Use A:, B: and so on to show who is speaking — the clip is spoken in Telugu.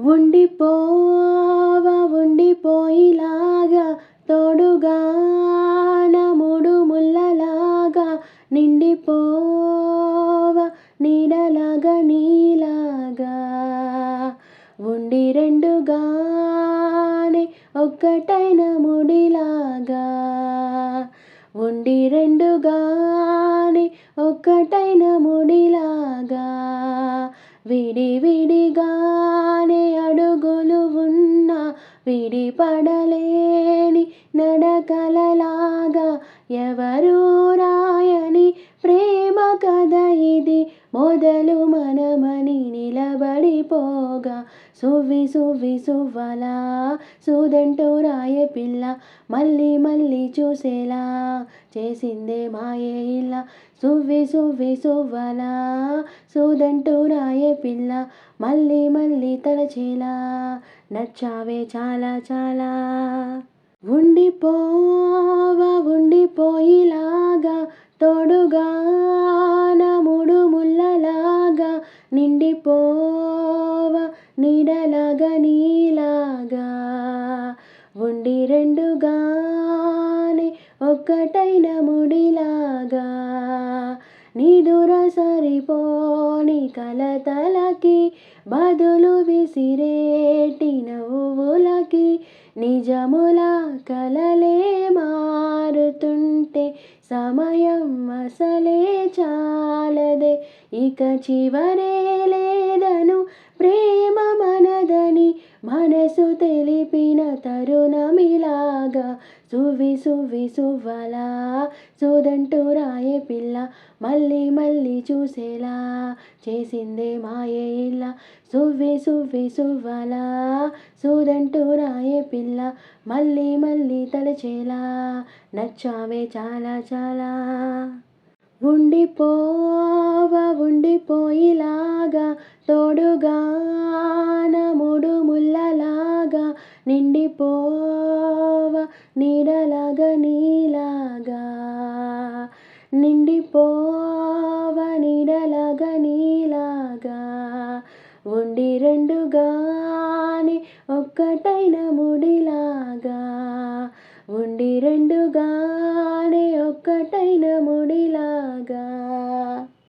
A: ఉండిపోవ ఉండిపోయిలాగా తోడుగా మూడు ముళ్ళలాగా నిండిపోవ నీడలాగా నీలాగా. ఉండి రెండుగానే ఒక్కటైన ముడిలాగా. ఉండి రెండుగానే ఒక్కటైన ముడిలాగా. విడి విడిగా కలలాగా ఎవరు రాయని ప్రేమ కథ ఇది. మొదలు మనమని నిలబడిపోగా సువ్వి సువ్వి సువ్వలా. సూదంటూ రాయే పిల్ల మళ్ళీ మళ్ళీ చూసేలా. చేసిందే మాయే ఇలా సువ్వి సువ్వి సువ్వలా. సూదంటూ రాయే పిల్ల మళ్ళీ మళ్ళీ తలచేలా. నచ్చావే చాలా చాలా. ఉండిపోవ ఉండిపోయిలాగా తోడుగా మూడు ముళ్ళలాగా నిండిపోవ నీడలాగా నీలాగా. ఉండి రెండుగానే ఒక్కటైన ముడిలాగా నిదుర సరిపోని కలతలకి బదులు విసిరేటి నవ్వులకి నిజము సమయం అసలే చాలదే. ఇక చివరే లేదను ప్రేమ మనదని మనసు తెలిపిన తరు సువ్వి సువ్వి సువ్వలా చూదంటూ రాయే పిల్ల మళ్ళీ మళ్ళీ చూసేలా చేసిందే మాయే ఇలా సువ్వి సువ్వి సువ్వలా సూదంటూ రాయే పిల్ల మళ్ళీ మళ్ళీ తలచేలా నచ్చావే చాలా చాలా. ఉండిపోవ ఉండిపోయిలాగా తోడుగా నముడు ముళ్ళలాగా నిండిపో నీడలాగా నీలాగా. నిండిపోవ నీడలాగా నీలాగా. ఉండి రెండుగాని ఒక్కటైన ముడిలాగా. ఉండి రెండుగానే ఒక్కటైన ముడిలాగా